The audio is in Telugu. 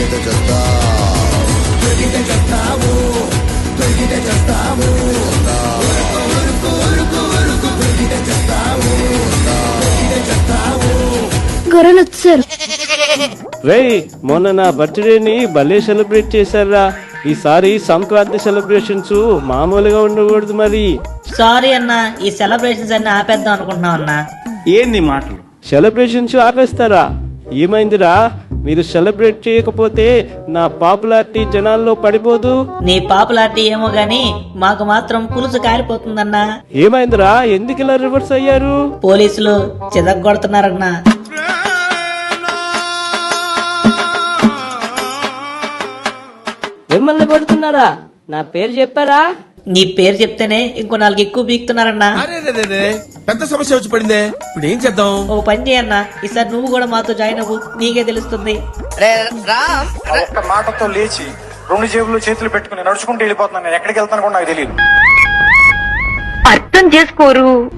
దొరికితే చేస్తావు దొరికితే చేస్తావు దొరికితే చేస్తావు గొర్రెలు వచ్చారు రేయ్ మొన్న నా బర్త్డేని భలే సెలబ్రేట్ చేశారా. ఈసారి సంక్రాంతి సెలబ్రేషన్స్ మామూలుగా ఉండకూడదు మరి. సారీ అన్న ఈ సెలబ్రేషన్స్ అన్ని ఆపేద్దాం అనుకుంటున్నాం అన్న. ఏంది మాటలు? సెలబ్రేషన్స్ ఆపేస్తారా? ఏమైందిరా? మీరు సెలబ్రేట్ చేయకపోతే నా పాపులారిటీ జనాల్లో పడిపోదు. నీ పాపులారిటీ ఏమో గాని మాకు మాత్రం పులుసు కాలిపోతుందన్నా ఏమైందిరా? ఎందుకు ఇలా రివర్స్ అయ్యారు? పోలీసులు చితగ్గొడుతున్నారన్నా మిమ్మల్ని కొడుతున్నారా? నా పేరు చెప్పారా? నీ పేరు చెప్తేనే ఇంకో నాలుగు ఎక్కువ బీక్తున్నారన్నా. పెద్ద సమస్య వచ్చి పడిందే. ఇప్పుడు ఏం చేద్దాం? ఓ పని చేయన్నా ఈసారి నువ్వు కూడా మాతో జాయిన్ అవ్వు. నీకే తెలుస్తుంది. ఆ ఒక్క మాటతో లేచి రెండు జేబులు చేతులు పెట్టుకుని నడుచుకుంటూ వెళ్ళిపోతున్నాను. నేను ఎక్కడికి వెళ్తాను కూడా నాకు తెలియదు. అర్థం చేసుకోరు.